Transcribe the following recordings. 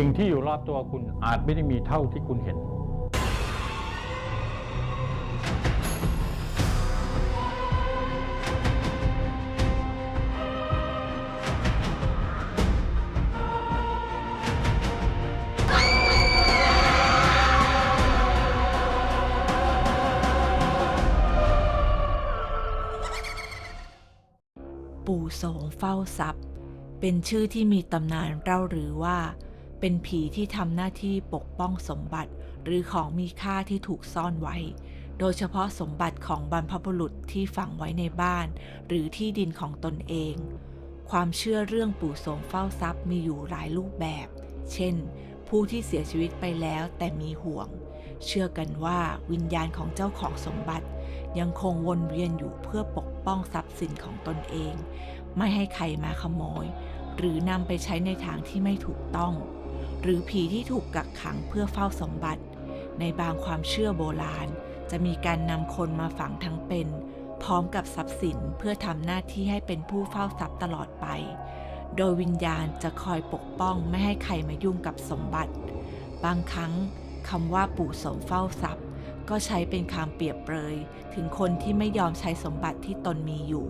สิ่งที่อยู่รอบตัวคุณอาจไม่ได้มีเท่าที่คุณเห็น ปู่โสงเฝ้าทรัพย์ เป็นชื่อที่มีตำนานเล่าหรือว่า เป็นผีที่ทำหน้าที่ปกป้องสมบัติหรือของมีค่าที่ถูกซ่อนไว้ โดยเฉพาะสมบัติของบรรพบุรุษที่ฝังไว้ในบ้าน หรือที่ดินของตนเอง ความเชื่อเรื่องปู่โสงเฝ้าทรัพย์มีอยู่หลายรูปแบบ เช่น ผู้ที่เสียชีวิตไปแล้วแต่มีห่วง เชื่อกันว่าวิญญาณของเจ้าของสมบัติ ยังคงวนเวียนอยู่เพื่อปกป้องทรัพย์สินของตนเอง ไม่ให้ใครมาขโมย หรือนำไปใช้ในทางที่ไม่ถูกต้อง หรือผีที่ถูกกักขังเพื่อเฝ้าสมบัติ ในบางความเชื่อโบราณ จะมีการนำคนมาฝังทั้งเป็น พร้อมกับทรัพย์สินเพื่อทำหน้าที่ให้เป็นผู้เฝ้าทรัพย์ตลอดไป โดยวิญญาณจะคอยปกป้องไม่ให้ใครมายุ่งกับสมบัติ บางครั้งคำว่าปู่สมเฝ้าทรัพย์ ก็ใช้เป็นคำเปรียบเปรย ถึงคนที่ไม่ยอมใช้สมบัติที่ตนมีอยู่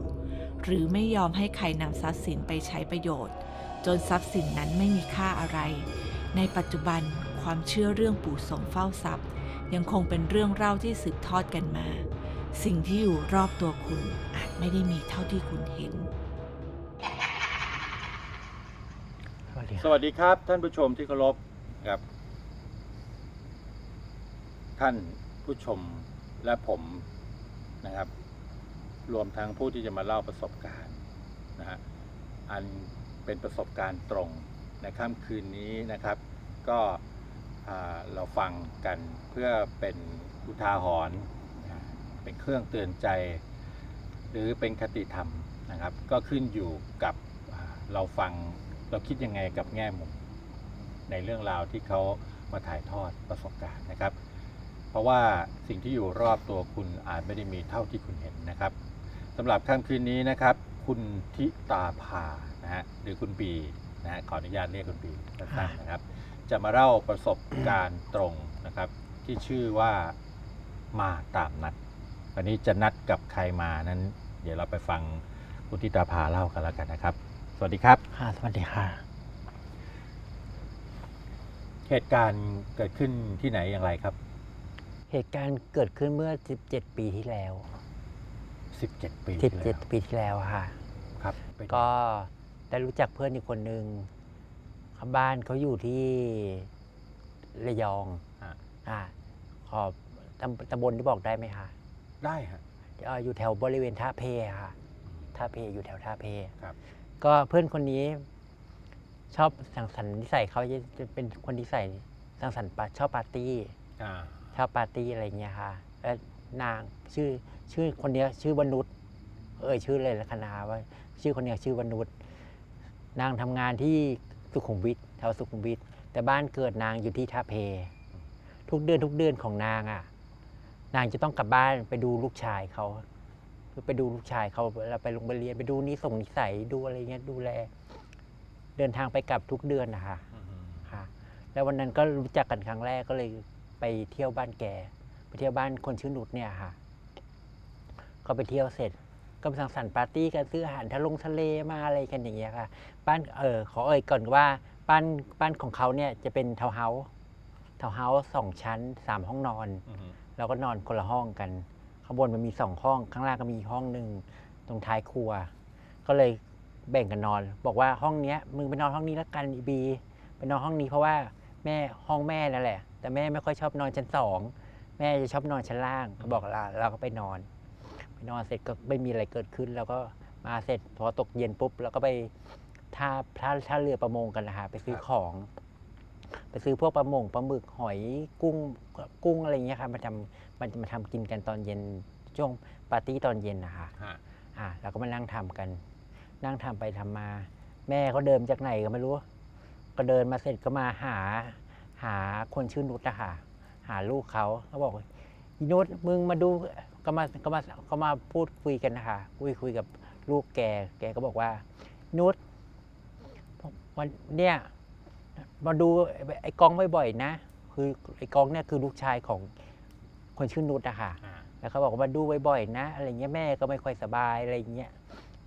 หรือไม่ยอมให้ใครนำทรัพย์สินไปใช้ประโยชน์ จนทรัพย์สินนั้นไม่มีค่าอะไร ในปัจจุบันความเชื่อเรื่องปู่โสมเฝ้าทรัพย์ ยังคงเป็นเรื่องเล่าที่สืบทอดกันมา สิ่งที่อยู่รอบตัวคุณอาจไม่ได้มีเท่าที่คุณเห็น สวัสดีคสรับวัสดีครับ ท่านผู้ชมที่เคารพครับ ท่านผู้ชมและผมนะครับ รวมทั้งผู้ที่จะมาเล่าประสบการณ์นะฮะอันเป็นประสบการณ์ตรง ในค่ำคืนนี้นะครับ ก็เราฟังกันเพื่อเป็นอุทาหรณ์นเป็นเครื่องเตือนใจ หรือเป็นคติธรรมนะครับ ก็ขึ้นอยู่กับเราฟังเราคิดยังไงกับแง่มุมในเรื่องราวที่เขามาถ่ายทอดประสบการณ์นะครับ เพราะว่าสิ่งที่อยู่รอบตัวคุณอาจไม่ได้มีเท่าที่คุณเห็นนะครับสำหรับค่ำคืนนี้นะครับ คุณทิตาภานะฮะหรือคุณบี นะฮะขออนุญาตเรียกคุณบีสั้นๆนะครับ จะมาเล่าประสบการณ์ตรงนะครับ ที่ชื่อว่ามาตามนัด วันนี้จะนัดกับใครมานั้น เดี๋ยวเราไปฟังคุณทิตาภาเล่ากันแล้วกันนะครับ สวัสดีครับ ค่ะสวัสดีค่ะ เหตุการณ์เกิดขึ้นที่ไหนอย่างไรครับ เหตุการณ์เกิดขึ้นเมื่อ 17 ปีที่แล้ว 17 ปีที่แล้ว17 ปีที่แล้วค่ะ ครับเป็นก็ ได้รู้จักเพื่อนอีกคนนึงเขาบ้านเขาอยู่ที่ระยองอะอ่าขอบตำตำบลที่บอกได้ไหมคะได้ฮะ เอ่ออยู่แถวบริเวณท่าเพค่ะ ท่าเพอยู่แถวท่าเพครับ ก็เพื่อนคนนี้ ชอบสังสรรค์นิสัยเขาจะจะเป็นคนนิสัยสังสรรค์ปาชอบปาร์ตี้ อ่าชอบปาร์ตี้อะไรเงี้ยค่ะแล้วนางชื่อชื่อคนเนี้ยชื่อวนุษเอ่ยชื่อเลยละคณาว่า ชื่อคนเนี้ยชื่อวนุษ นางทำงานที่สุขุมวิทแถวสุขุมวิทแต่บ้านเกิดนางอยู่ที่ท่าเพ ทุกเดือนทุกเดือนของนางอะ นางจะต้องกลับบ้านไปดูลูกชายเขาไปดูลูกชายเขาเราไปโรงเรียนไปดูนิส่งนิสัยดูอะไรเงี้ยดูแล เดินทางไปกลับทุกเดือนนะคะค่ะ แล้ววันนั้นก็รู้จักกันครั้งแรกก็เลยไปเที่ยวบ้านแกไปเที่ยวบ้านคนชื่อนุชเนี่ยค่ะ ก็ไปเที่ยวเสร็จ ก็ไปสังสรรค์ปาร์ตี้กันซื้ออาหารทะลงทะเลมาอะไรกันอย่างเงี้ยค่ะบ้านเออขอเอ่ยก่อนว่าบ้านบ้านของเขาเนี่ยจะเป็นทาวน์เฮาส์ทาวน์เฮาส์สองชั้นสามห้องนอน เราก็นอนคนละห้องกัน ข้างบนมันมีสองห้อง ข้างล่างก็มีอีกห้องหนึ่งตรงท้ายครัว ก็เลยแบ่งกันนอน บอกว่าห้องเนี้ยมึงไปนอนห้องนี้แล้วกันอีบีไปนอนห้องนี้เพราะว่าแม่ห้องแม่นั่นแหละ แต่แม่ไม่ค่อยชอบนอนชั้นสองแม่จะชอบนอนชั้นล่างก็บอกเราเราก็ไปนอน นอนเสร็จก็ไม่มีอะไรเกิดขึ้น แล้วก็มาเสร็จพอตกเย็นปุ๊บเราก็ไปท่าท่าท่าเรือประมงกันนะฮะไปซื้อของ ไปซื้อพวกปลาหมงปลาหมึกหอยกุ้งกุ้งอะไรอย่างเงี้ยค่ะมาทำมันจะมาทำกินกันตอนเย็นช่วงปาร์ตี้ตอนเย็นนะคะฮะอะเราก็มานั่งทำกัน นั่งทำไปทำมา แม่เขาเดินมาจากไหนก็ไม่รู้ ก็เดินมาเสร็จก็มาหา หาคนชื่อนุชอะค่ะหาลูกเขาเขาบอกว่าอีนุชมึงมาดู ก็มาก็มาก็มาพูดคุยกันนะคะคุยคุยกับลูกแก แกก็บอกว่า นุชวันเนี่ยมาดูไอ้กองบ่อยๆนะ คือไอ้กองเนี่ยคือลูกชายของคนชื่อนุชอะค่ะอ่าแล้วเขาบอกว่ามาดูบ่อยๆนะ อะไรเงี้ยแม่ก็ไม่ค่อยสบายอะไรเงี้ย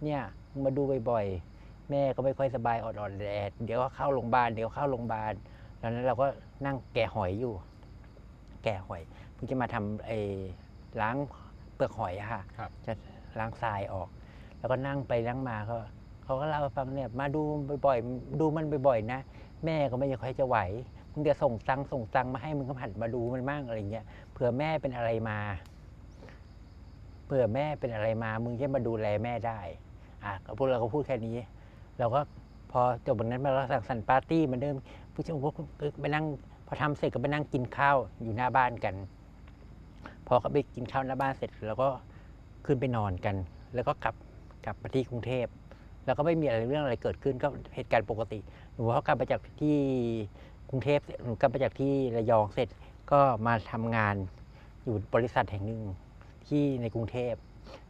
เนี่ยมึงมาดูบ่อยๆ แม่ก็ไม่ค่อยสบายอ่อนๆแอดๆเดี๋ยวก็เข้าโรงพยาบาลเดี๋ยวเข้าโรงพยาบาลตอนนั้นเราก็นั่งแกะหอยอยู่ แกะหอยเพิ่งจะมาทำไอ้ล้าง เปลือกหอยอะค่ะ ครับ จะล้างทรายออก แล้วก็นั่งไปนั่งมาเขาเขาก็เล่าให้ฟังเนี่ยมาดูบ่อยๆดูมันบ่อยๆนะ แม่ก็ไม่ค่อยจะไหวมึงจะส่งตังค์ส่งตังค์มาให้มึงก็หัดมาดูมันบ้างอะไรเงี้ยเผื่อแม่เป็นอะไรมาเผื่อแม่เป็นอะไรมามึงจะมาดูแลแม่ได้อะก็พวกเราก็พูดแค่นี้ เราก็พอจบวันนั้นมาเราสั่งสรรค์ปาร์ตี้เหมือนเดิมผู้ชมก็ไปนั่งพอทำเสร็จก็ไปนั่งกินข้าวอยู่หน้าบ้านกัน พอเขาไปกินข้าวหน้าบ้านเสร็จแล้วก็ขึ้นไปนอนกัน แล้วก็กลับกลับมาที่กรุงเทพแล้วก็ไม่มีอะไรเรื่องอะไรเกิดขึ้นก็เหตุการณ์ปกติหนูเขากลับมาจากที่กรุงเทพหนูกลับมาจากที่ระยองเสร็จก็มาทำงานอยู่บริษัทแห่งหนึ่งที่ในกรุงเทพ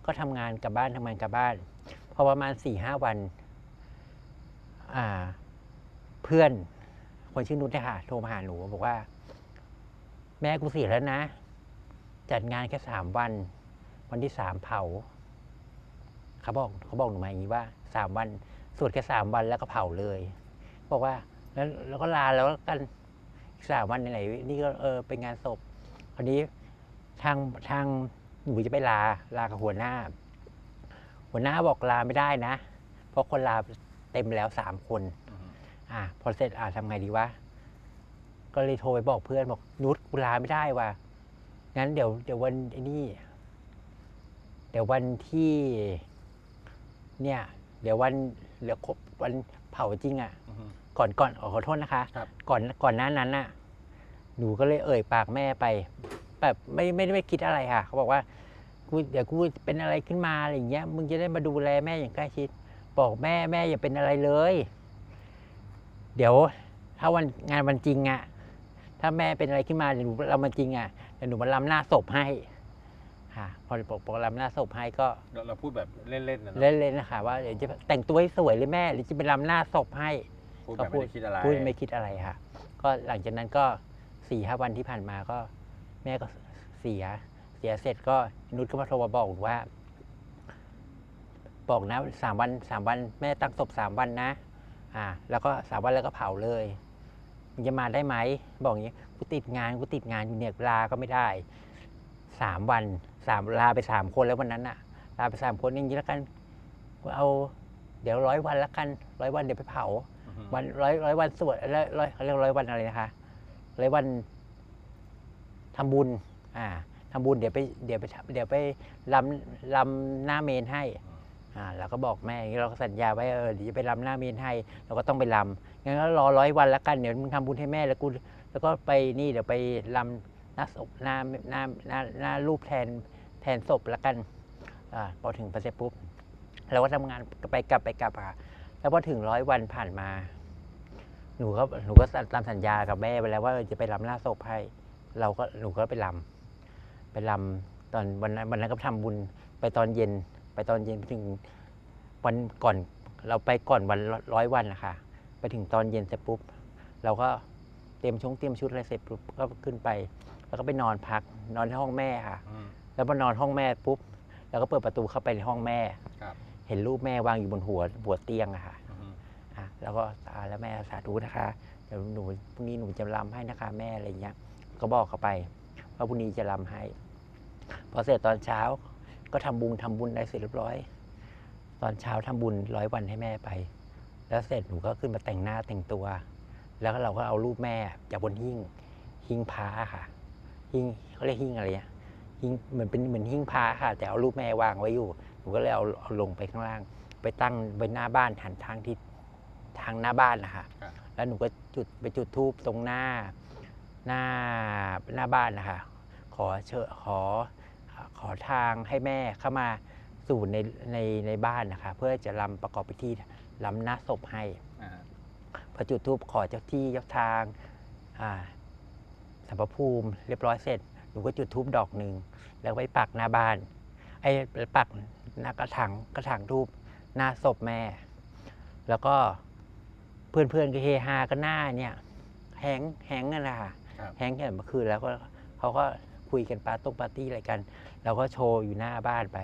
ก็ทำงานกลับบ้านทำงานกลับบ้านพอประมาณสี่ห้าวันเพื่อนคนชื่อนุชเนี่ยค่ะโทรมาหาหนูบอกว่า แม่กูเสียแล้วนะ จัดงานแค่สามวัน วันที่สามเผาเขาบอกเขาบอกหนูมาอย่างนี้ว่าสามวันสวดแค่สามวันแล้วก็เผาเลย บอกว่าแล้วแล้วก็ลาแล้วกันอีกสามวันไหนๆนี่ก็เออเป็นงานศพคราวนี้ทางทางหนูจะไปลาลากับหัวหน้า หัวหน้าบอกลาไม่ได้นะ เพราะคนลาเต็มแล้วสามคนอืมอะพอเสร็จอะทำไงดีวะก็เลยโทรไปบอกเพื่อนบอกนุชกูลาไม่ได้ว่ะ งั้นเดี๋ยวเดี๋ยววันไอ้นี่เดี๋ยววันที่เนี่ย เดี๋ยววันเดี๋ยวครบวันเผาจริงอะอืมก่อนก่อนขอโทษนะคะ ครับ ก่อนก่อนหน้านั้นน่ะ หนูก็เลยเอ่ยปากแม่ไป แบบไม่ไม่ได้ไม่คิดอะไรค่ะ เขาบอกว่ากูเดี๋ยวกูเป็นอะไรขึ้นมาอะไรอย่างเงี้ย มึงจะได้มาดูแลแม่อย่างใกล้ชิด บอกแม่แม่อย่าเป็นอะไรเลย เดี๋ยวถ้าวันงานวันจริงอะถ้าแม่เป็นอะไรขึ้นมาเดี๋ยวหนูเรามันจริงอะ เดี๋ยวหนูมาลำหน้าศพให้ค่ะ พอบอกบอกลำหน้าศพให้ก็เราเราพูดแบบเล่นๆนะเนอะเล่นๆนะคะว่าเดี๋ยวจะแต่งตัวให้สวยเลยแม่หรือจะไปลำหน้าศพให้ พูดแบบไม่ได้คิดอะไรพูดไม่คิดอะไรค่ะ ก็หลังจากนั้นก็สี่ห้าวันที่ผ่านมาก็ แม่ก็เสีย เสียเสร็จก็นุชก็มาโทรมาบอกว่า บอกนะสามวันสามวันแม่ตั้งศพสามวันนะ อ่า แล้วก็สามวันแล้วก็เผาเลย มึงจะมาได้ไหมบอกอย่างนี้กูติดงานกูติดงานอยู่เนี่ยลาก็ไม่ได้สามวันสามลาไปสามคนแล้ววันนั้นอะลาไปสามคนอย่างนี้แล้วกันกูเอา เดี๋ยวร้อยวันแล้วกันร้อยวันเดี๋ยวไปเผาอือฮึวันร้อยร้อยวันสวดร้อยร้อยเขาเรียกร้อยวันอะไรนะคะร้อยวันทำบุญ อ่าทำบุญเดี๋ยวไปเดี๋ยวไปทำเดี๋ยวไปลำลำหน้าเมนให้ อ่าเราก็บอกแม่อย่างนี้เราก็สัญญาไว้เออเดี๋ยวจะไปลำหน้าเมนให้เราก็ต้องไปลำงั้นก็รอร้อยวันแล้วกันเดี๋ยวมึงทำบุญให้แม่แล้วกูแล้วก็ไปนี่เดี๋ยวไปลำหน้าศพหน้าหน้าหน้าหน้ารูปแทนแทนศพแล้วกันอ่าพอถึงไปเสร็จปุ๊บเราก็ทำงานไปกลับไปกลับอะแล้วพอถึงร้อยวันผ่านมา หนูก็หนูก็ตามสัญญากับแม่ไปแล้วว่าจะไปลำหน้าศพให้เราก็หนูก็ไปลำไปลำตอนวันนั้นวันนั้นก็ทำบุญไปตอนเย็น ไปตอนเย็นไปถึงวันก่อน เราไปก่อนวันร้อยวันนะคะไปถึงตอนเย็นเสร็จปุ๊บเราก็เตรียมชงเตรียมชุดอะไรเสร็จปุ๊บก็ขึ้นไป แล้วก็ไปนอนพักนอนที่ห้องแม่ค่ะอืมแล้วพอนอนห้องแม่ปุ๊บเราก็เปิดประตูเข้าไปในห้องแม่ครับเห็นรูปแม่วางอยู่บนหัวหัวเตียงอะค่ะอือฮึอะแล้วก็ตาแล้วแม่สาธุนะคะเดี๋ยวหนูพรุ่งนี้หนูจะรำให้นะคะ แม่อะไรเงี้ย ก็บอกเขาไปว่าพรุ่งนี้จะรำให้ พอเสร็จตอนเช้า ก็ทำบุญทำบุญได้เสร็จเรียบร้อย ตอนเช้าทำบุญร้อยวันให้แม่ไป แล้วเสร็จหนูก็ขึ้นมาแต่งหน้าแต่งตัว แล้วก็เราก็เอารูปแม่จากบนหิ้งหิ้งพระค่ะหิ้งเขาเรียกหิ้งอะไรเนี่ยหิ้งเหมือนเป็นเหมือนหิ้งพระค่ะ แต่เอารูปแม่วางไว้อยู่หนูก็เลยเอาเอาลงไปข้างล่าง ไปตั้งไว้หน้าบ้านหันทางทิศทางหน้าบ้านนะคะครับแล้วหนูก็จุดไปจุดทูบตรงหน้าหน้าหน้าบ้านนะคะขอเชิญขอ ขอทางให้แม่เข้ามาสู่ในในในบ้านนะคะ เพื่อจะรำประกอบพิธีรำหน้าศพให้อ่าพอจุดทูบขอเจ้าที่เจ้าทางอ่าสัมภภูมิเรียบร้อยเสร็จหนูก็จุดทูบดอกหนึ่งแล้วไปปักหน้าบ้าน ไอ้ไปปักหน้ากระถางกระถางทูบหน้าศพแม่ แล้วก็เพื่อนๆก็เฮฮากันหน้าเนี่ยแฮงค์แฮงค์นั่นแหละค่ะครับแฮงค์เนี่ยเมื่อคืนแล้วก็เขาก็ คุยกันปาร์ตงปาร์ตี้อะไรกันเราก็โชว์อยู่หน้าบ้านไป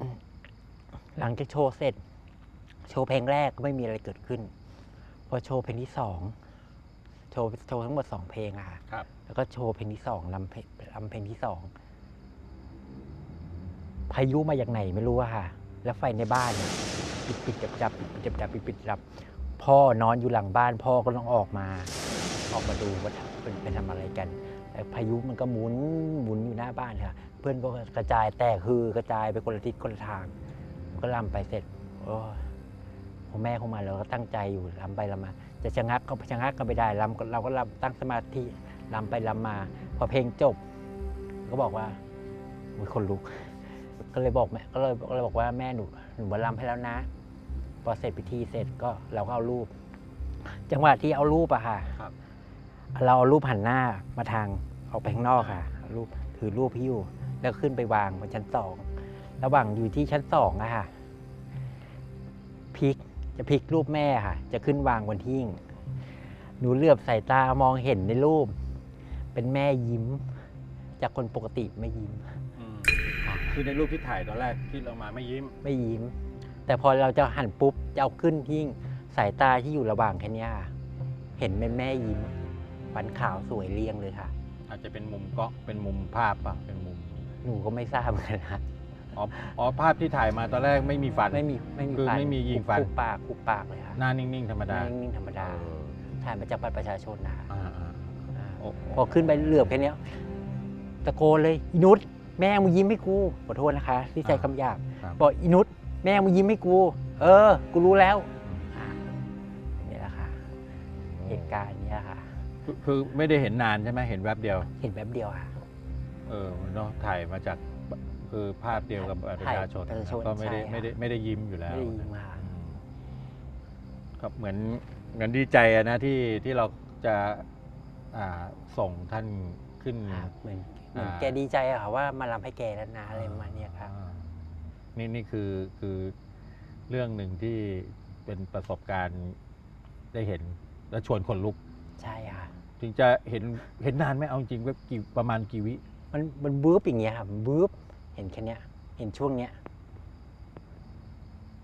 อืมหลังจากโชว์เสร็จ โชว์เพลงแรกก็ไม่มีอะไรเกิดขึ้น พอโชว์เพลงที่สองโชว์โชว์ทั้งหมดสองเพลงอะค่ะครับ แล้วก็โชว์เพลงที่สองลำเพลงลำเพลงที่สองพายุมาจากไหนไม่รู้อะค่ะ แล้วไฟในบ้านเนี่ยปิดปิดจับจับปิดปิดจับจับปิดปิดจับ พ่อนอนอยู่หลังบ้าน พ่อก็ต้องออกมา ออกมาดูว่าเป็นไปทำอะไรกันแต่ พายุมันก็หมุนหมุนอยู่หน้าบ้านค่ะ เพื่อนก็กระจายแตกคือกระจายไปคนละทิศคนละทาง ก็ลำไปเสร็จโอ้พอแม่เข้ามาเราก็ตั้งใจอยู่ลำไปลำมา จะชะงักก็ชะงักก็ไม่ได้ลำก็เราก็ลำตั้งสมาธิลำไปลำมา พอเพลงจบ ก็บอกว่ามีคนลุก ก็เลยบอกแม่ก็เลยก็เลยบอกว่าแม่หนูหนูมาลำให้แล้วนะ พอเสร็จพิธีเสร็จก็เราก็เอารูป จังหวะที่เอารูปอะค่ะครับ เราเอารูปหันหน้ามาทางออกไปข้างนอกค่ะเอารูปถือรูปพิ้วแล้วขึ้นไปวางบนชั้นสองระหว่างอยู่ที่ชั้นสองอะค่ะพลิกจะพลิกรูปแม่ค่ะ จะขึ้นวางบนหิ้งหนูเหลือบสายตามองเห็นในรูป เป็นแม่ยิ้ม จากคนปกติไม่ยิ้มอืมคือในรูปที่ถ่ายตอนแรกที่เรามาไม่ยิ้ม ไม่ยิ้ม แต่พอเราจะหันปุ๊บจะเอาขึ้นหิ้งสายตาที่อยู่ระหว่างแค่เนี้ยค่ะเห็นเป็นแม่ยิ้ม ฟันขาวสวยเรียงเลยค่ะ อาจจะเป็นมุมเกาะเป็นมุมภาพป่ะเป็นมุมหนูก็ไม่ทราบเหมือนกันนะอ๋ออ๋อภาพที่ถ่ายมาตอนแรกไม่มีฟัน ไม่มีไม่มีคือฟันไม่มียิงฟัน คุกปากคุกปากเลยค่ะหน้านิ่งๆ ธรรมดานิ่งๆธรรมดา เออถ่ายมาจากบัตรประชาชนนะอ่าอ่าอ่าโอ้พอขึ้นไปเหลือบแค่เนี้ยตะโกนเลยอีนุชแม่มึงยิ้มให้กูขอโทษนะคะ ที่ใช้คำหยาบครับบอกอีนุชแม่มึงยิ้มให้กู เออ กูรู้แล้วอ่านี่แหละค่ะ เหตุการณ์เนี้ย ค่ะคือคือไม่ได้เห็นนานใช่ไหมเห็นแวบเดียว เห็นแบบเดียวค่ะ เออเนาะถ่ายมาจากคือภาพเดียวกับบัตรประชาชนถ่ายประชาชนก็ไม่ได้ใช่ค่ะ ไม่ได้ไม่ได้ยิ้มอยู่แล้วไม่ได้ยิ้มค่ะอืมครับเหมือนเหมือนดีใจอะนะที่ที่เราจะอ่าส่งท่านขึ้น ครับเหมือนเหมือนอ่า แกดีใจอะค่ะว่ามารับให้แกแล้วนะอะไรประมาณเนี้ยครับ อ่านี่นี่คือคือเรื่องหนึ่งที่เป็นประสบการณ์ได้เห็นและชวนคนลุก ใช่ค่ะ ถึงจะเห็นเห็นนานไหมเอาจริงว่ากี่ประมาณกี่วิ มันมันบึ๊บอย่างเงี้ยครับบึ๊บเห็นแค่เนี้ย เห็นช่วงเนี้ย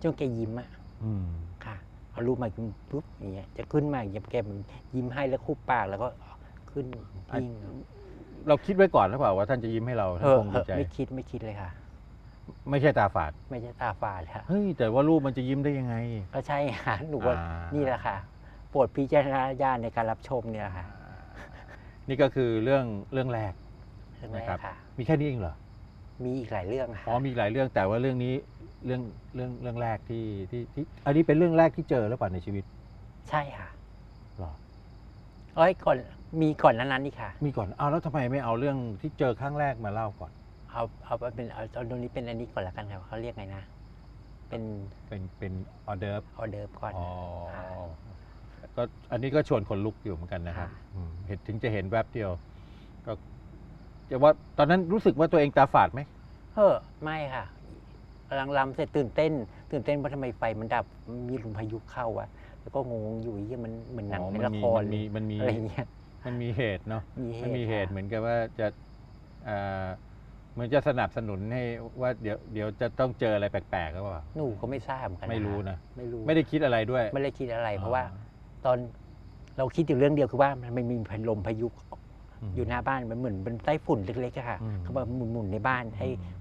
ช่วงแกยิ้มอะอืม ค่ะเอารูปมาปุ๊บอย่างเงี้ยจะขึ้นมาอย่างเงี้ยแกมันยิ้มให้แล้วคุบปากแล้วก็ขึ้นทิ้งเราคิดไว้ก่อนหรือเปล่าว่าท่านจะยิ้มให้เราเอท่านอคงดีใจ ไม่คิดไม่คิดเลยค่ะ ไม่ใช่ตาฝาด ไม่ใช่ตาฝาดค่ะเฮ้ย แต่ว่ารูปมันจะยิ้มได้ยังไง ก็ใช่ค่ะหนูว่าอ่านี่แหละค่ะโปรดพิจารณญาณในการรับชมเนี่ยแหละค่ะ นี่ก็คือเรื่องเรื่องแรกเรื่องแรนะกครับ ค่ะ มีแค่นี้เองเหรอมีอีกหลายเรื่องค่ะอ๋อมีหลายเรื่องแต่ว่าเรื่องนี้เรื่องเรื่องเรื่องแรกที่ที่ที่อันนี้เป็นเรื่องแรกที่เจอแล้วป่ะในชีวิตใช่ค่ะหรอเอ้ยก่อนมีก่อนนั้นๆนี่ค่ะ มีก่อนอ้าวแล้วทำไมไม่เอาเรื่องที่เจอครั้งแรกมาเล่าก่อน เอาเอาเป็นเอาเอาตรงนี้เป็นอันนี้ก่อนละกันค่ะเขาเรียกไงนะ เป็นเป็นเป็นออเดิร์ฟออเดิร์ฟก่อน อ๋อค่ะ ก็อันนี้ก็ชวนคนลุกอยู่เหมือนกันนะครับค่ะอืมเห็นถึงจะเห็นแวบเดียว ก็จะว่าตอนนั้นรู้สึกว่าตัวเองตาฝาดไหมเออไม่ค่ะกำลังลำเสร็จตื่นเต้น ตื่นเต้นเพราะทำไมไฟมันดับมีลมพายุเข้าอะแล้วก็งงอยู่ยี่มันเหมือนหนังอ๋อในมัละมีครมันมีมันมีอะไรเงี้ยมันมีเหตุเนาะมีเหมันตุมีเหตุค่ะเหมือนกับว่าจะเอ่อเหมือนจะสนับสนุนให้ว่าเดี๋ยวเดี๋ยวจะต้องเจออะไรแปลกๆก็ว่า หนูก็ไม่ทราบเหมือนกันไม่รู้นะ ไม่รู้ไม่ได้คิดอะไรด้วย ไม่ได้คิดอะไร เพราะว่า ตอนเราคิดอยู่เรื่องเดียวคือว่ามันไม่มีพัดลมพายุมอยู่หน้าบ้านมันเหมือนเป็นไต้ฝุ่นเล็กๆอะค่ะอืมเขาบอกหมุนๆในบ้านให้อืม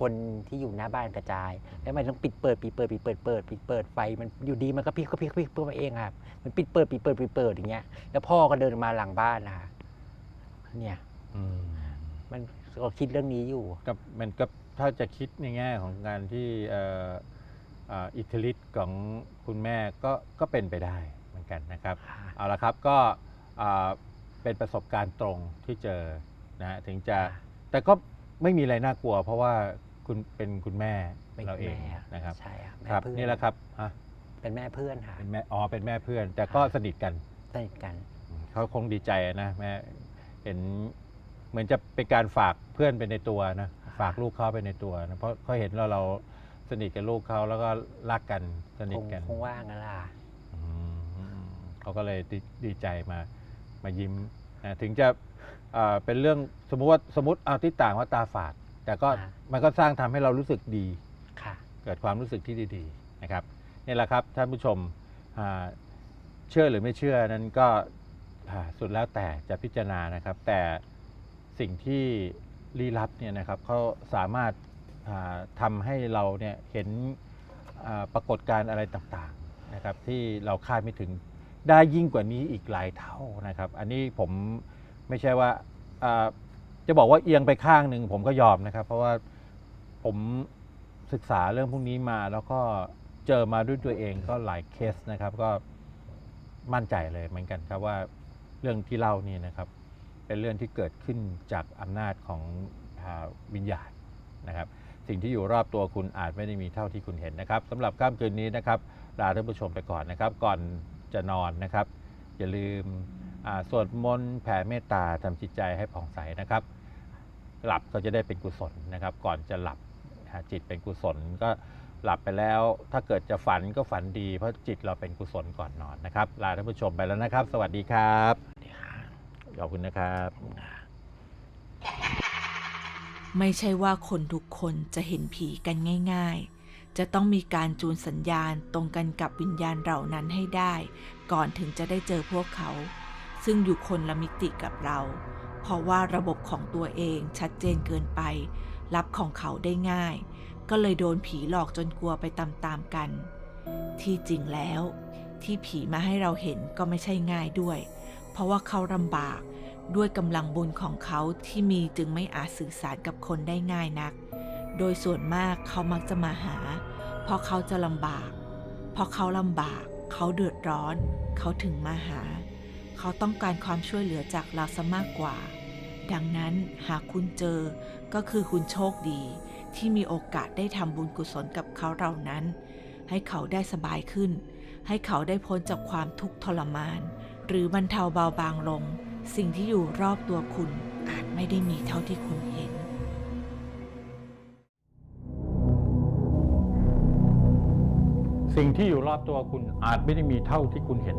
คนที่อยู่หน้าบ้านกระจาย แล้วมันต้องปิดเปิดปิดเปิดปิดเปิดเปิดปิดเปิดไฟมันอยู่ดีมันก็พลิกก็พลิกก็พลิกเปิดมาเองครับมันปิดเปิดปิดเปิดปิดเปิดอย่างเงี้ย แล้วพ่อก็เดินมาหลังบ้านนะคะเนี่ยอืมมันก็คิดเรื่องนี้อยู่กับมันก็ถ้าจะคิดในแง่ของการที่เอ่ออ่าอิทธิฤทธิ์ของคุณแม่ก็ก็เป็นไปได้เหมือน กันนะครับ เอาละครับก็อ่าเป็นประสบการณ์ตรงที่เจอนะฮะถึงจะแต่ก็ไม่มีอะไรน่ากลัว เพราะว่าคุณเป็นคุณแม่เป็นเราเองแม่นะครับใช่ครับแม่ครับเพื่อนนี่แหละครับฮะเป็นแม่เพื่อนค่ะเป็นแม่อ๋อเป็นแม่เพื่อน แต่ก็สนิทกันสนิทกันเขาคงดีใจนะแม่เห็นเหมือนจะเป็นการฝากเพื่อนไปในตัวนะฝากลูกเขาไปในตัวนะเพราะเขาเห็นเราเราสนิทกับลูกเขาแล้วก็รักกันสนิคทงกันคงว่างนั่นล่ะอืม เขาก็เลยดีดีใจมามายิ้มนะถึงจะเอ่อเป็นเรื่องสมมติว่าสมมติเอาที่ต่างว่าตาฝาด แต่ก็อ่ามันก็สร้างทำให้เรารู้สึกดีค่ะเกิดความรู้สึกที่ดีๆนะครับนี่แหละครับท่านผู้ชมอ่าเชื่อหรือไม่เชื่อนั้นก็อ่าสุดแล้วแต่จะพิจารณานะครับ แต่สิ่งที่ลี้ลับเนี่ยนะครับเขาสามารถอ่าทำให้เราเนี่ยเห็นอ่าปรากฏการณ์อะไรต่างๆนะครับที่เราคาดไม่ถึง ได้ยิ่งกว่านี้อีกหลายเท่านะครับ อันนี้ผมไม่ใช่ว่าจะบอกว่าเอียงไปข้างหนึ่งผมก็ยอมนะครับ เพราะว่าผมศึกษาเรื่องพวกนี้มาแล้วก็เจอมาด้วยตัวเองก็หลายเคสนะครับ ก็มั่นใจเลยเหมือนกันครับว่าเรื่องที่เล่านี่นะครับ เป็นเรื่องที่เกิดขึ้นจากอำนาจของวิญญาณนะครับ สิ่งที่อยู่รอบตัวคุณอาจไม่ได้มีเท่าที่คุณเห็นนะครับสำหรับค่ำคืนนี้นะครับลาท่านผู้ชมไปก่อนนะครับ ก่อน จะนอนนะครับ อย่าลืมอ่าสวดมนต์แผ่เมตตาทำจิตใจให้ผ่องใสนะครับ หลับก็จะได้เป็นกุศลนะครับ ก่อนจะหลับนะฮะจิตเป็นกุศลก็หลับไปแล้ว ถ้าเกิดจะฝันก็ฝันดี เพราะจิตเราเป็นกุศลก่อนนอนนะครับ ลาท่านผู้ชมไปแล้วนะครับ สวัสดีครับดีค่ะขอบคุณนะครับไม่ใช่ว่าคนทุกคนจะเห็นผีกันง่าย ๆ จะต้องมีการจูนสัญญาณตรงกันกับวิญญาณเหล่านั้นให้ได้ ก่อนถึงจะได้เจอพวกเขา ซึ่งอยู่คนละมิติกับเรา เพราะว่าระบบของตัวเองชัดเจนเกินไป รับของเขาได้ง่าย ก็เลยโดนผีหลอกจนกลัวไปตามๆกัน ที่จริงแล้ว ที่ผีมาให้เราเห็นก็ไม่ใช่ง่ายด้วย เพราะว่าเขาลำบากด้วยกำลังบุญของเขาที่มีจึงไม่อาจสื่อสารกับคนได้ง่ายนัก โดยส่วนมากเขามักจะมาหา เพราะเขาจะลำบาก เพราะเขาลำบาก เขาเดือดร้อน เขาถึงมาหา เขาต้องการความช่วยเหลือจากเราซะมากกว่า ดังนั้นหากคุณเจอก็คือคุณโชคดี ที่มีโอกาสได้ทำบุญกุศลกับเขาเหล่านั้น ให้เขาได้สบายขึ้น ให้เขาได้พ้นจากความทุกข์ทรมาน หรือบรรเทาเบาบางลง สิ่งที่อยู่รอบตัวคุณอาจไม่ได้มีเท่าที่คุณเห็น สิ่งที่อยู่รอบตัวคุณอาจไม่ได้มีเท่าที่คุณเห็น